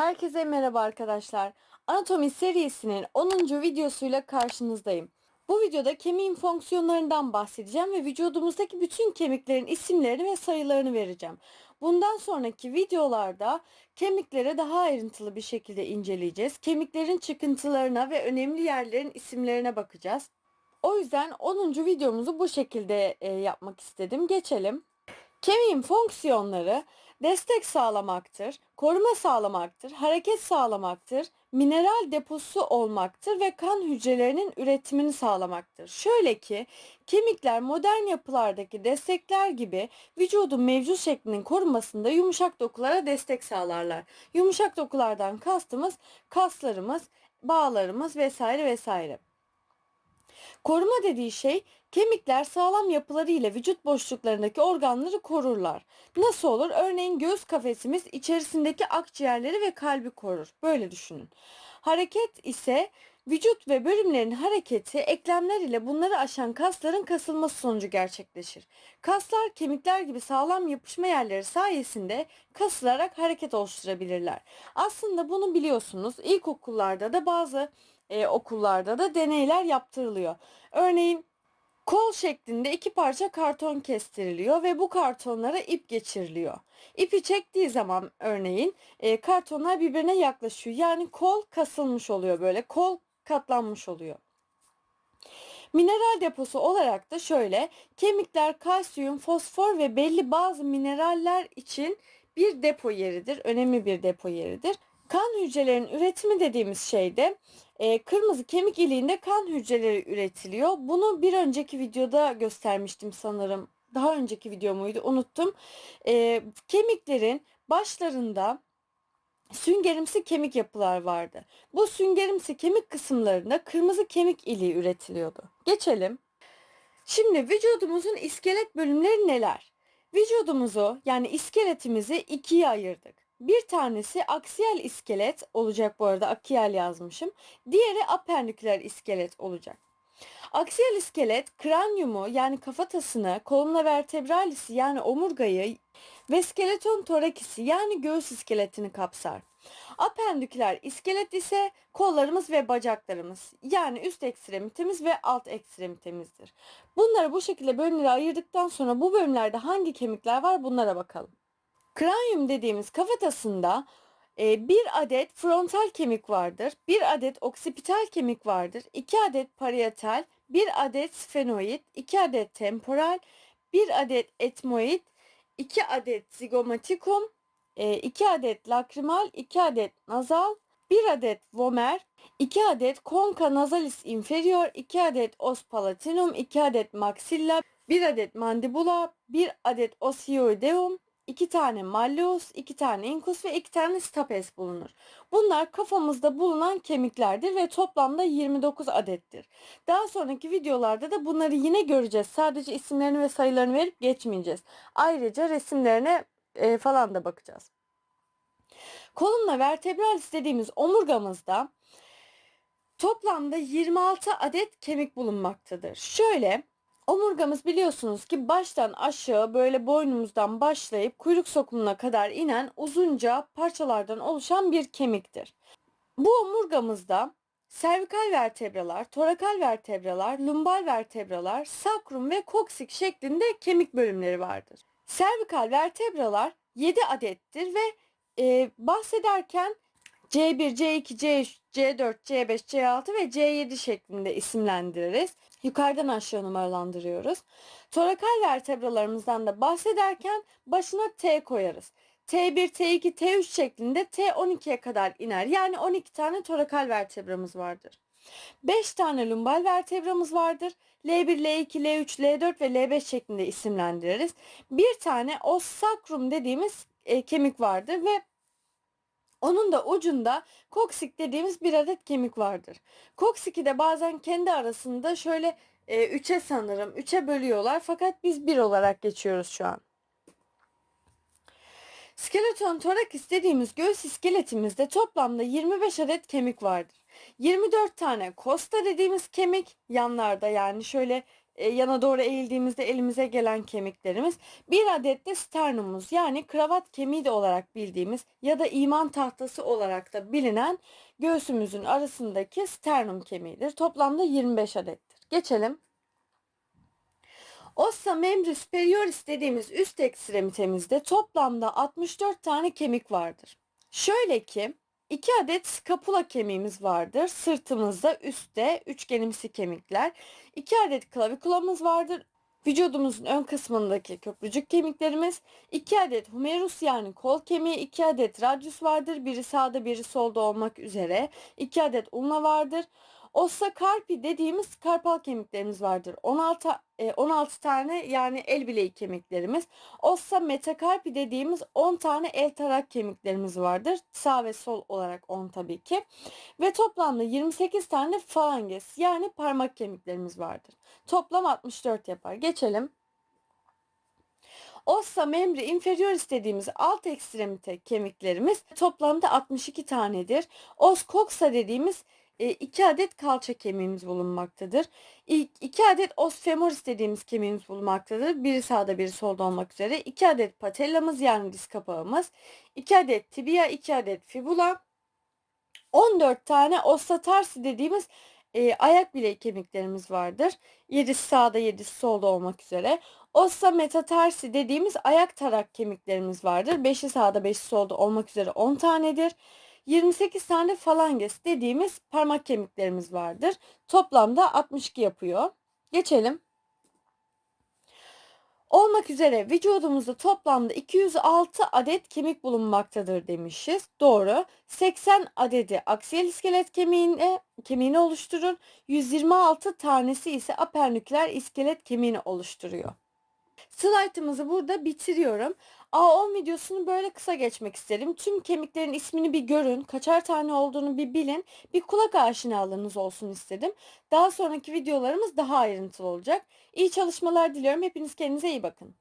Herkese merhaba arkadaşlar. Anatomi serisinin 10. videosuyla karşınızdayım. Bu videoda kemiğin fonksiyonlarından bahsedeceğim ve vücudumuzdaki bütün kemiklerin isimlerini ve sayılarını vereceğim. Bundan sonraki videolarda kemiklere daha ayrıntılı bir şekilde inceleyeceğiz. Kemiklerin çıkıntılarına ve önemli yerlerin isimlerine bakacağız. O yüzden 10. videomuzu bu şekilde e, yapmak istedim. Geçelim. Kemiğin fonksiyonları destek sağlamaktır, koruma sağlamaktır, hareket sağlamaktır, mineral deposu olmaktır ve kan hücrelerinin üretimini sağlamaktır. Şöyle ki kemikler modern yapılardaki destekler gibi vücudun mevcut şeklinin korunmasında yumuşak dokulara destek sağlarlar. Yumuşak dokulardan kastımız kaslarımız, bağlarımız vesaire vesaire. Koruma dediği şey kemikler sağlam yapıları ile vücut boşluklarındaki organları korurlar. Nasıl olur? Örneğin göğüs kafesimiz içerisindeki akciğerleri ve kalbi korur. Böyle düşünün. Hareket ise vücut ve bölümlerin hareketi eklemler ile bunları aşan kasların kasılması sonucu gerçekleşir. Kaslar kemikler gibi sağlam yapışma yerleri sayesinde kasılarak hareket oluşturabilirler. Aslında bunu biliyorsunuz. İlkokullarda da bazı e, okullarda da deneyler yaptırılıyor. Örneğin kol şeklinde iki parça karton kestiriliyor ve bu kartonlara ip geçiriliyor. İpi çektiği zaman örneğin e, kartonlar birbirine yaklaşıyor. Yani kol kasılmış oluyor böyle. Kol katlanmış oluyor. Mineral deposu olarak da şöyle kemikler kalsiyum, fosfor ve belli bazı mineraller için bir depo yeridir. Önemli bir depo yeridir. Kan hücrelerinin üretimi dediğimiz şeyde e, kırmızı kemik iliğinde kan hücreleri üretiliyor. Bunu bir önceki videoda göstermiştim sanırım. Daha önceki video muydu unuttum. E, kemiklerin başlarında süngerimsi kemik yapılar vardı. Bu süngerimsi kemik kısımlarında kırmızı kemik iliği üretiliyordu. Geçelim. Şimdi vücudumuzun iskelet bölümleri neler? Vücudumuzu yani iskeletimizi ikiye ayırdık. Bir tanesi aksiyel iskelet olacak bu arada akiyel yazmışım. Diğeri apendiküler iskelet olacak. Aksiyel iskelet kranyumu yani kafatasını, kolumna vertebralisi yani omurgayı ve skeleton torakisi yani göğüs iskeletini kapsar. Apendiküler iskelet ise kollarımız ve bacaklarımız yani üst ekstremitemiz ve alt ekstremitemizdir. Bunları bu şekilde bölümlere ayırdıktan sonra bu bölümlerde hangi kemikler var bunlara bakalım. Kranyum dediğimiz kafatasında bir adet frontal kemik vardır, bir adet oksipital kemik vardır, iki adet parietal, bir adet sfenoid, iki adet temporal, bir adet etmoid, iki adet zigomatikum, iki adet lakrimal, iki adet nazal, bir adet vomer, iki adet conca nasalis inferior, iki adet os palatinum, iki adet maxilla, bir adet mandibula, bir adet osioideum, 2 tane malleus, 2 tane incus ve 2 tane stapes bulunur. Bunlar kafamızda bulunan kemiklerdir ve toplamda 29 adettir. Daha sonraki videolarda da bunları yine göreceğiz. Sadece isimlerini ve sayılarını verip geçmeyeceğiz. Ayrıca resimlerine e, falan da bakacağız. Kolumla vertebralis dediğimiz omurgamızda toplamda 26 adet kemik bulunmaktadır. Şöyle Omurgamız biliyorsunuz ki baştan aşağı böyle boynumuzdan başlayıp kuyruk sokumuna kadar inen uzunca parçalardan oluşan bir kemiktir. Bu omurgamızda servikal vertebralar, torakal vertebralar, lumbal vertebralar, sakrum ve koksik şeklinde kemik bölümleri vardır. Servikal vertebralar 7 adettir ve e, bahsederken C1, C2, C3, C4, C5, C6 ve C7 şeklinde isimlendiririz. Yukarıdan aşağı numaralandırıyoruz. Torakal vertebralarımızdan da bahsederken başına T koyarız. T1, T2, T3 şeklinde T12'ye kadar iner. Yani 12 tane torakal vertebramız vardır. 5 tane lumbal vertebramız vardır. L1, L2, L3, L4 ve L5 şeklinde isimlendiririz. Bir tane os sacrum dediğimiz e, kemik vardır ve onun da ucunda koksik dediğimiz bir adet kemik vardır. Koksiki de bazen kendi arasında şöyle e, üçe sanırım üçe bölüyorlar fakat biz bir olarak geçiyoruz şu an. Skeleton torakis dediğimiz göğüs iskeletimizde toplamda 25 adet kemik vardır. 24 tane kosta dediğimiz kemik yanlarda yani şöyle yana doğru eğildiğimizde elimize gelen kemiklerimiz. Bir adet de sternumuz yani kravat kemiği de olarak bildiğimiz ya da iman tahtası olarak da bilinen göğsümüzün arasındaki sternum kemiğidir. Toplamda 25 adettir. Geçelim. Ossa membri superioris dediğimiz üst ekstremitemizde toplamda 64 tane kemik vardır. Şöyle ki 2 adet skapula kemiğimiz vardır. Sırtımızda üstte üçgenimsi kemikler. 2 adet klavikulamız vardır. Vücudumuzun ön kısmındaki köprücük kemiklerimiz. 2 adet humerus yani kol kemiği. 2 adet radius vardır. Biri sağda biri solda olmak üzere. 2 adet ulna vardır. Ossa carpi dediğimiz karpal kemiklerimiz vardır. 16 e, 16 tane yani el bileği kemiklerimiz. Ossa metakarpi dediğimiz 10 tane el tarak kemiklerimiz vardır. Sağ ve sol olarak 10 tabii ki. Ve toplamda 28 tane falanges yani parmak kemiklerimiz vardır. Toplam 64 yapar. Geçelim. Ossa membri inferioris dediğimiz alt ekstremite kemiklerimiz toplamda 62 tanedir. Os coxa dediğimiz 2 adet kalça kemiğimiz bulunmaktadır. 2 adet os femoris dediğimiz kemiğimiz bulunmaktadır. Biri sağda biri solda olmak üzere. 2 adet patellamız yani diz kapağımız. 2 adet tibia, 2 adet fibula. 14 tane ossa tarsi dediğimiz e, ayak bileği kemiklerimiz vardır. 7'si sağda 7'si solda olmak üzere. Ossa metatarsi dediğimiz ayak tarak kemiklerimiz vardır. 5'i sağda 5'i solda olmak üzere 10 tanedir. 28 tane falanges dediğimiz parmak kemiklerimiz vardır. Toplamda 62 yapıyor. Geçelim. Olmak üzere vücudumuzda toplamda 206 adet kemik bulunmaktadır demişiz. Doğru. 80 adedi aksiyel iskelet kemiğini, kemiğini oluşturur. 126 tanesi ise apernükleer iskelet kemiğini oluşturuyor. Slaytımızı burada bitiriyorum. A10 videosunu böyle kısa geçmek isterim. Tüm kemiklerin ismini bir görün, kaçar tane olduğunu bir bilin, bir kulak aşinalığınız olsun istedim. Daha sonraki videolarımız daha ayrıntılı olacak. İyi çalışmalar diliyorum. Hepiniz kendinize iyi bakın.